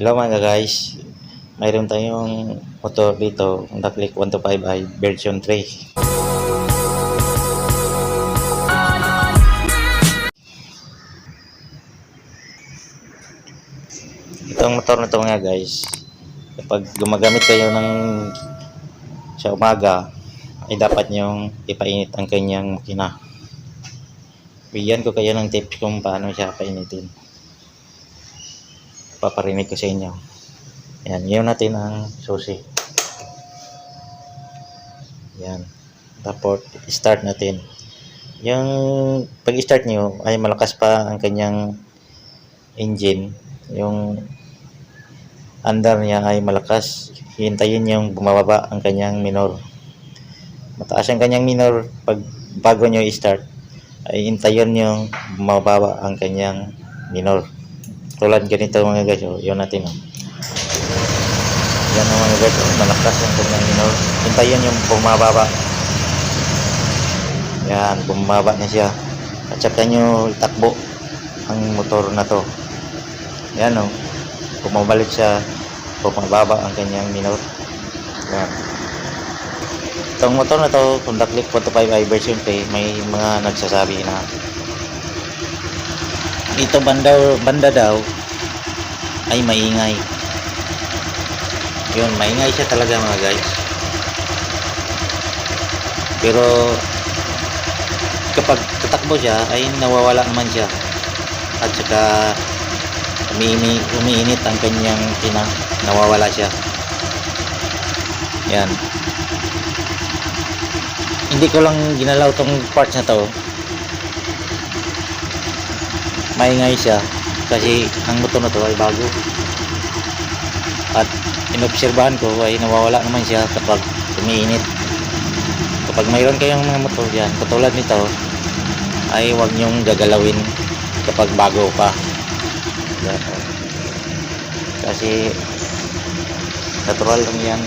Hello mga guys. Mayroon tayong motor dito, Honda Click 125i version 3. Itong motor na to mga guys, kapag gumagamit kayo ng sa umaga, ay dapat nyong ipainit ang kanyang makina. Bigyan ko kayo ng tips kung paano siya painitin paparinig ko sa inyo. Yan, yun natin ang susi. Yan. Tapos, start natin. Yung pag-start nyo ay malakas pa ang kanyang engine. Yung under niya ay malakas. Hintayin yung bumababa ang kanyang minor. Mataas ang kanyang minor pag bago nyo i-start ay hintayin yung bumababa ang kanyang minor tulad ganito mga guys oh, yun natin oh. yan oh, mga guys oh, malakas yung kanyang minor hintayin yung bumababa. Yan bumababa na siya. At saka nyo itakbo ang motor na to. Yan oh. Bumabalik siya. Bumababa ang kanyang minor. Yan. Itong motor na to Honda Click 45i version 3 may mga nagsasabi na dito banda, banda daw ay maingay. Yun maingay siya talaga mga guys. Pero kapag tatakbo siya ay nawawala naman siya. At saka umiini, umiinit ang kanyang tina nawawala siya. Yan. Hindi ko lang ginalaw tong parts na to. Maingay siya kasi ang motor na to ay bago. At inobserbahan ko ay nawawala naman siya kapag umiinit. Kapag mayroon kayong mga motor dyan katulad nito ay huwag nyong gagalawin kapag bago pa. Kasi natural lang yan.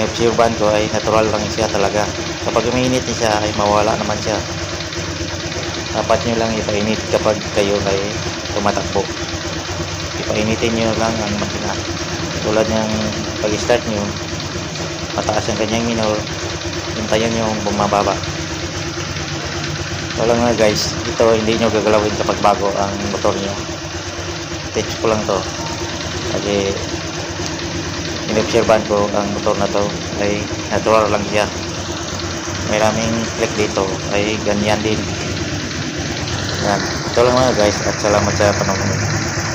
Inobserbahan ko ay natural lang siya talaga. Kapag umiinit siya ay mawala naman siya dapat nyo lang ipainit kapag kayo ay tumatakbo. Ipainitin nyo lang ang makina. Tulad ng pag start nyo mataas ang kanyang minor hintayin nyo bumababa. Wala nga guys ito hindi nyo gagalawin kapag bago ang motor nyo. Tips ko lang to. Kasi inobserban ko ang motor na to ay natural lang siya. May raming click dito ay ganyan din yan. Ito lang mga guys at salamat sa panonood